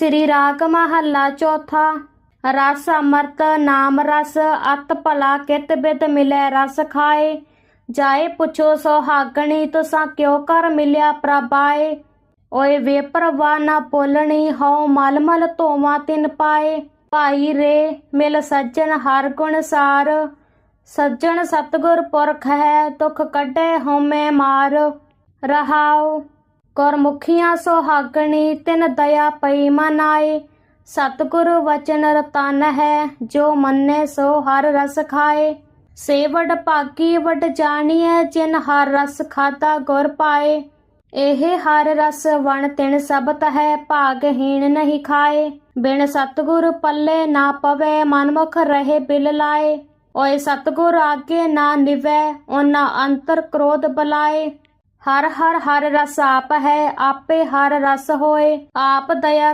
ਸ੍ਰੀ ਰਾਗ ਮਹੱਲਾ ਚੌਥਾ। ਰਸ ਅਮਰਤ, ਨਾਮ ਰਸ, ਅਤ ਭਲਾ ਕਿਤ ਬਿਦ ਮਿਲੈ ਰਸ ਖਾਏ। ਜਾਏ ਪੁੱਛੋ ਸੋਹਾਗਣੀ, ਤੁਸਾਂ ਕਿਉ ਕਰ ਮਿਲਿਆ ਪ੍ਰਭਾਏ। ਓਏ ਵੇ ਪ੍ਰਵਾ ਨਾ ਬੋਲਣੀ ਹਉ ਮਲ ਮਲ ਧੋਵਾ ਤਿਨ ਪਾਏ। ਭਾਈ ਰੇ, ਮਿਲ ਸੱਜਣ ਹਰ ਗੁਣ ਸਾਰ। ਸੱਜਣ ਸਤਗੁਰ ਪੁਰਖ ਹੈ, ਦੁਖ ਕੱਢੇ ਹਉਮੈ ਮਾਰ। ਰਹਾਉ ਗੁਰਮੁਖੀਆਂ ਸੁਹਾਗਣੀ, ਤਿਨ ਦਇਆ ਪਈ ਮਨਾਏ। ਸਤਿਗੁਰ ਵਚਨ ਰਤਨ ਹੈ, ਜੋ ਮੰਨੇ ਸੋ ਹਰ ਰਸ ਖਾਏ। ਸੇ ਭਾਗੀ ਵਡ ਜਾਣੀਐ, ਜਿਨ ਹਰ ਰਸ ਖਾਦਾ ਗੁਰ ਪਾਏ। ਇਹ ਹਰ ਰਸ ਵਣ ਤਿਨ ਸਬਤ ਹੈ ਭਾਗਹੀਣ ਨਹੀਂ ਖਾਏ। ਬਿਨ ਸਤਿਗੁਰ ਪੱਲੇ ਨਾ ਪਵੇ, ਮਨਮੁਖ ਰਹੇ ਬਿਲ ਲਾਏ। ਓਏ ਸਤਿਗੁਰ ਆਗੇ ਨਾ ਨਿਵੈ ਉਹਨਾਂ ਅੰਤਰ ਕ੍ਰੋਧ ਬਲਾਏ। ਹਰ ਹਰ ਹਰ ਰਸ ਆਪ ਹੈ ਆਪੇ ਹਰ ਰਸ ਹੋਏ ਆਪ ਦਇਆ